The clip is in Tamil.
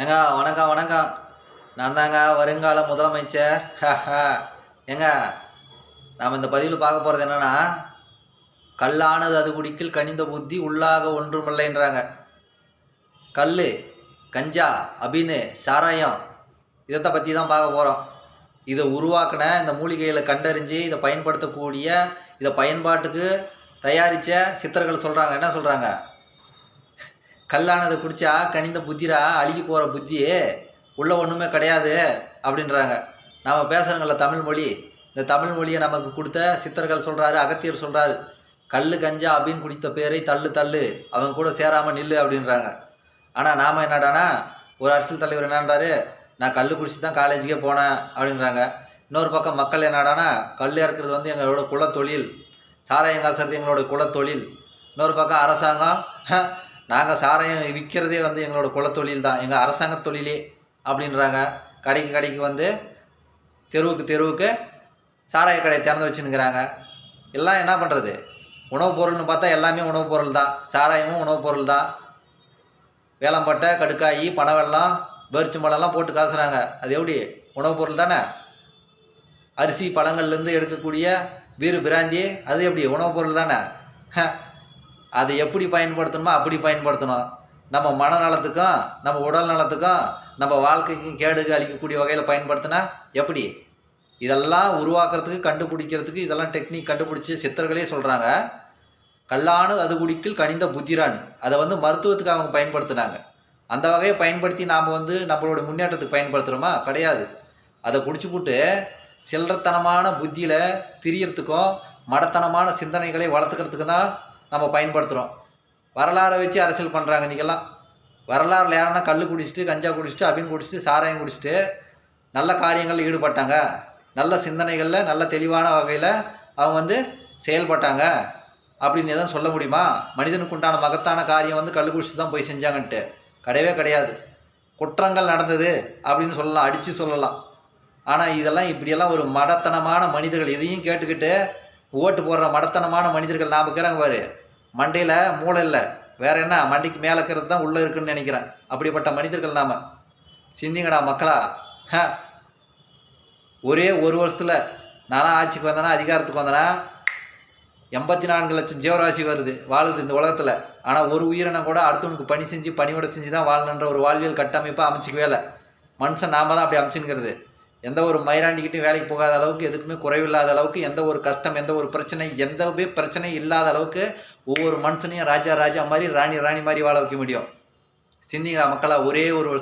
ஏங்க வணக்கம் வணக்கம். நான் தாங்க வருங்கால முதலமைச்சர். ஏங்க நாம் இந்த பதிவில் பார்க்க போகிறது என்னென்னா கல்லானது அது குடிக்கில் கனிந்த புத்தி உள்ளாக ஒன்றுமில்லைன்றாங்க. கல் கஞ்சா அபினு சாராயம் இதை பற்றி தான் பார்க்க போகிறோம் இதை உருவாக்கின இந்த மூலிகைகளை கண்டறிஞ்சு இதை பயன்படுத்தக்கூடிய இதை பயன்பாட்டுக்கு தயாரித்த சித்தர்கள் சொல்கிறாங்க என்ன சொல்கிறாங்க கல்லானதை குடித்தா கனிந்த புத்திரா அழுகி போகிற புத்தி உள்ளே ஒன்றுமே கிடையாது அப்படின்றாங்க. நாம் பேசுகிறோங்கள தமிழ் மொழி. இந்த தமிழ் மொழியை நமக்கு கொடுத்த சித்தர்கள் சொல்கிறாரு அகத்தியர் சொல்கிறாரு கல் கஞ்சா அப்படின்னு குடித்த பேரை தள்ளு தள்ளு அவங்க கூட சேராமல் நில்லு அப்படின்றாங்க. ஆனால் நாம் என்னடானா ஒரு அரசியல் தலைவர் என்னன்றாரு நான் கல் குடிச்சு தான் காலேஜுக்கே போனேன் அப்படின்றாங்க. இன்னொரு பக்கம் மக்கள் என்னடானா கல் இறக்குறது வந்து எங்களோட குலத்தொழில் சாராயம் காசுறது எங்களோட குலத்தொழில். இன்னொரு பக்கம் அரசாங்கம் நாங்கள் சாராயம் விற்கிறதே வந்து எங்களோட குலத்தொழில் தான். எங்கள் அரசாங்க தொழிலே அப்படின்றாங்க. கடைக்கு கடைக்கு வந்து தெருவுக்கு தெருவுக்கு சாராய கடையை திறந்து வச்சுன்னுக்கிறாங்க. எல்லாம் என்ன பண்ணுறது உணவுப் பொருள்னு பார்த்தா எல்லாமே உணவுப் பொருள் தான். சாராயமும் உணவுப் பொருள் தான். வேலம்பட்டை கடுக்காயி பனவெல்லாம் பேரிச்சம்பழம்லாம் போட்டு காசுறாங்க. அது எப்படி? உணவுப் பொருள் தானே? அரிசி பழங்கள்லேருந்து எடுக்கக்கூடிய வீறு பிராந்தி அது எப்படி? உணவுப் பொருள் தானே? அதை எப்படி பயன்படுத்தணுமோ அப்படி பயன்படுத்தணும். நம்ம மனநலத்துக்கும் நம்ம உடல் நலத்துக்கும் நம்ம வாழ்க்கைக்கும் கேடுக்கு அளிக்கக்கூடிய வகையில் பயன்படுத்தினா எப்படி? இதெல்லாம் உருவாக்குறதுக்கு கண்டுபிடிக்கிறதுக்கு இதெல்லாம் டெக்னிக் கண்டுபிடிச்சி சித்தர்களே சொல்கிறாங்க கல்லானு அது குடிக்கில் கனிந்த புத்திரான். அதை வந்து மருத்துவத்துக்கு அவங்க பயன்படுத்தினாங்க. அந்த வகையை பயன்படுத்தி நாம் வந்து நம்மளோட முன்னேற்றத்துக்கு பயன்படுத்துகிறோமா கிடையாது. அதை குடிச்சு போட்டு சில்லறத்தனமான புத்தியில் திரியறதுக்கும் மடத்தனமான சிந்தனைகளை வளர்த்துக்கிறதுக்கு தான் நம்ம பயன்படுத்துகிறோம் வரலாறை வச்சு அரசியல் பண்ணுறாங்க இன்றைக்கெல்லாம் வரலாறில் யாருன்னா கல் குடிச்சிட்டு கஞ்சா குடிச்சிட்டு அபின் குடிச்சிட்டு சாராயம் குடிச்சிட்டு நல்ல காரியங்களில் ஈடுபட்டாங்க. நல்ல சிந்தனைகளில் நல்ல தெளிவான வகையில் அவங்க வந்து செயல்பட்டாங்க. அப்படின்னு எதுவும் சொல்ல முடியுமா? மனிதனுக்கு உண்டான மகத்தான காரியம் வந்து கல் குடிச்சு தான் போய் செஞ்சாங்கன்ட்டு. கிடையவே கிடையாது. குற்றங்கள் நடந்தது அப்படின்னு சொல்லலாம் அடித்து சொல்லலாம். ஆனால் இதெல்லாம் இப்படியெல்லாம் ஒரு மடத்தனமான மனிதர்கள் எதையும் கேட்டுக்கிட்டு ஓட்டு போடுற மடத்தனமான மனிதர்கள் நாம் இருக்கிறாங்க பாரு. மண்டையில் மூளை இல்லை. வேற என்ன? மண்டைக்கு மேலே இருக்கிறது தான் உள்ளே இருக்குன்னு நினைக்கிறேன். அப்படிப்பட்ட மனிதர்கள் நாம். சிந்திங்கடா மக்களா. ஒரே ஒரு வருஷத்தில் நானாக ஆட்சிக்கு வந்தேனா அதிகாரத்துக்கு வந்தேனா எண்பத்தி நான்கு லட்சம் ஜீவராசி வருது வாழுது இந்த உலகத்தில். ஆனால் ஒரு உயிரினம் கூட அடுத்தவனுக்கு பணி செஞ்சு பணிவிட செஞ்சு தான் வாழணுன்ற ஒரு வாழ்வியல் கட்டமைப்பை அமைச்சிக்கவே இல்லை. மனுஷன் நாம தான் அப்படி அமைச்சுங்கிறது எந்த ஒரு மயிராண்டிக்கிட்டையும் வேலைக்கு போகாத அளவுக்கு எதுக்குமே குறைவில்லாத அளவுக்கு எந்த ஒரு கஷ்டம் எந்த ஒரு பிரச்சனை எந்த பிரச்சனை இல்லாத அளவுக்கு ஒவ்வொரு மனுஷனையும் ராஜா ராஜா மாதிரி ராணி ராணி மாதிரி வாழ வைக்க முடியும். சிந்திங்களா மக்களா? ஒரே ஒரு